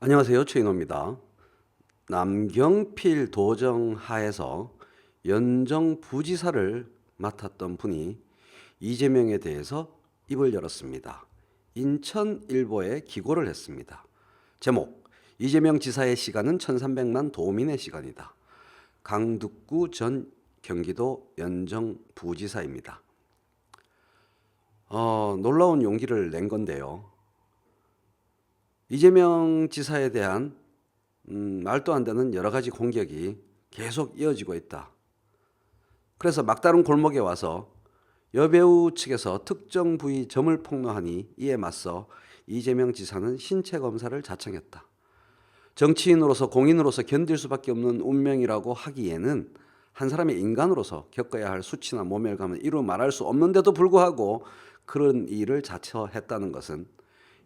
안녕하세요. 최인호입니다. 남경필 도정 하에서 연정 부지사를 맡았던 분이 이재명에 대해서 입을 열었습니다. 인천일보에 기고를 했습니다. 제목 이재명 지사의 시간은 1300만 도민의 시간이다. 강득구 전 경기도 연정 부지사입니다. 어, 놀라운 용기를 낸 건데요. 이재명 지사에 대한 음, 말도 안 되는 여러 가지 공격이 계속 이어지고 있다. 그래서 막다른 골목에 와서 여배우 측에서 특정 부위 점을 폭로하니 이에 맞서 이재명 지사는 신체 검사를 자청했다. 정치인으로서 공인으로서 견딜 수밖에 없는 운명이라고 하기에는 한 사람의 인간으로서 겪어야 할 수치나 모멸감은 이루 말할 수 없는데도 불구하고 그런 일을 자처했다는 것은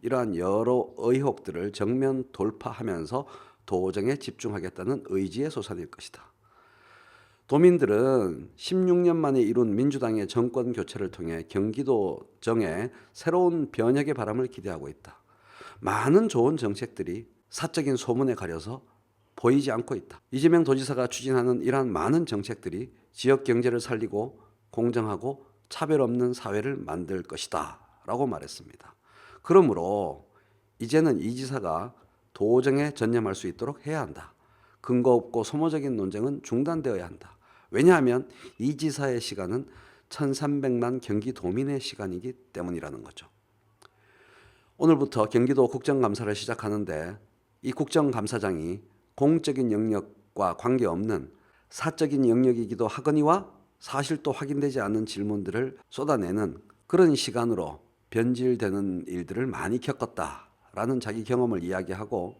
이러한 여러 의혹들을 정면 돌파하면서 도정에 집중하겠다는 의지의 소산일 것이다. 도민들은 16년 만에 이룬 민주당의 정권 교체를 통해 경기도 정에 새로운 변혁의 바람을 기대하고 있다. 많은 좋은 정책들이 사적인 소문에 가려서 보이지 않고 있다. 이재명 도지사가 추진하는 이러한 많은 정책들이 지역 경제를 살리고 공정하고 차별 없는 사회를 만들 것이다. 라고 말했습니다. 그러므로 이제는 이 지사가 도정에 전념할 수 있도록 해야 한다. 근거 없고 소모적인 논쟁은 중단되어야 한다. 왜냐하면 이 지사의 시간은 1300만 경기도민의 시간이기 때문이라는 거죠. 오늘부터 경기도 국정감사를 시작하는데 이 국정감사장이 공적인 영역과 관계없는 사적인 영역이기도 하거니와 사실도 확인되지 않는 질문들을 쏟아내는 그런 시간으로 변질되는 일들을 많이 겪었다라는 자기 경험을 이야기하고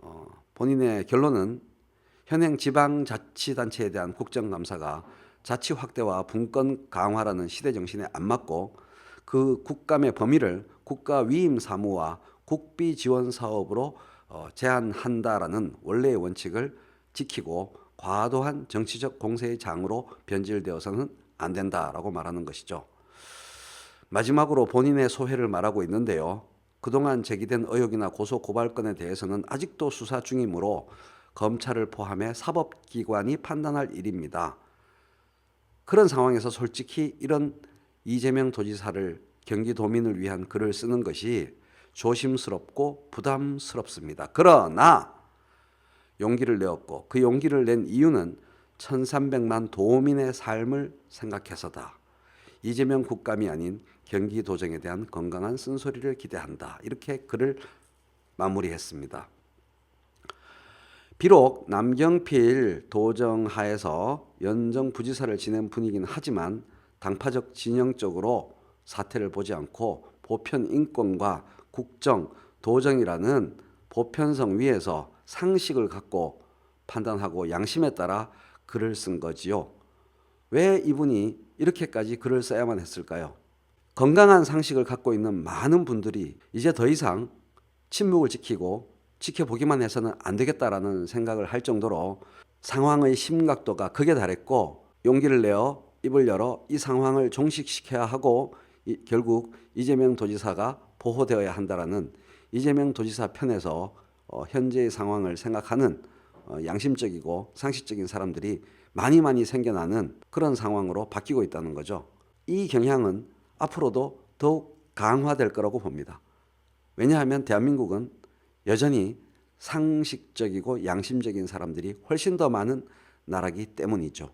어, 본인의 결론은 현행 지방자치단체에 대한 국정감사가 자치 확대와 분권 강화라는 시대 정신에 안 맞고 그 국감의 범위를 국가 위임 사무와 국비 지원 사업으로 어, 제한한다라는 원래의 원칙을 지키고 과도한 정치적 공세의 장으로 변질되어서는 안 된다라고 말하는 것이죠. 마지막으로 본인의 소회를 말하고 있는데요. 그동안 제기된 의혹이나 고소 고발건에 대해서는 아직도 수사 중이므로 검찰을 포함해 사법기관이 판단할 일입니다. 그런 상황에서 솔직히 이런 이재명 도지사를 경기도민을 위한 글을 쓰는 것이 조심스럽고 부담스럽습니다. 그러나 용기를 내었고 그 용기를 낸 이유는 1300만 도민의 삶을 생각해서다. 이재명 국감이 아닌 경기도정에 대한 건강한 쓴소리를 기대한다. 이렇게 글을 마무리했습니다. 비록 남경필 도정 하에서 연정 부지사를 지낸 분이긴 하지만 당파적 진영적으로 사태를 보지 않고 보편 인권과 국정, 도정이라는 보편성 위에서 상식을 갖고 판단하고 양심에 따라 글을 쓴 거지요. 왜 이분이 이렇게까지 글을 써야만 했을까요? 건강한 상식을 갖고 있는 많은 분들이 이제 더 이상 침묵을 지키고 지켜보기만 해서는 안 되겠다라는 생각을 할 정도로 상황의 심각도가 극에 달했고 용기를 내어 입을 열어 이 상황을 종식시켜야 하고 이, 결국 이재명 도지사가 보호되어야 한다라는 이재명 도지사 편에서 어, 현재의 상황을 생각하는 어, 양심적이고 상식적인 사람들이 많이 많이 생겨나는 그런 상황으로 바뀌고 있다는 거죠. 이 경향은 앞으로도 더욱 강화될 거라고 봅니다. 왜냐하면 대한민국은 여전히 상식적이고 양심적인 사람들이 훨씬 더 많은 나라기 때문이죠.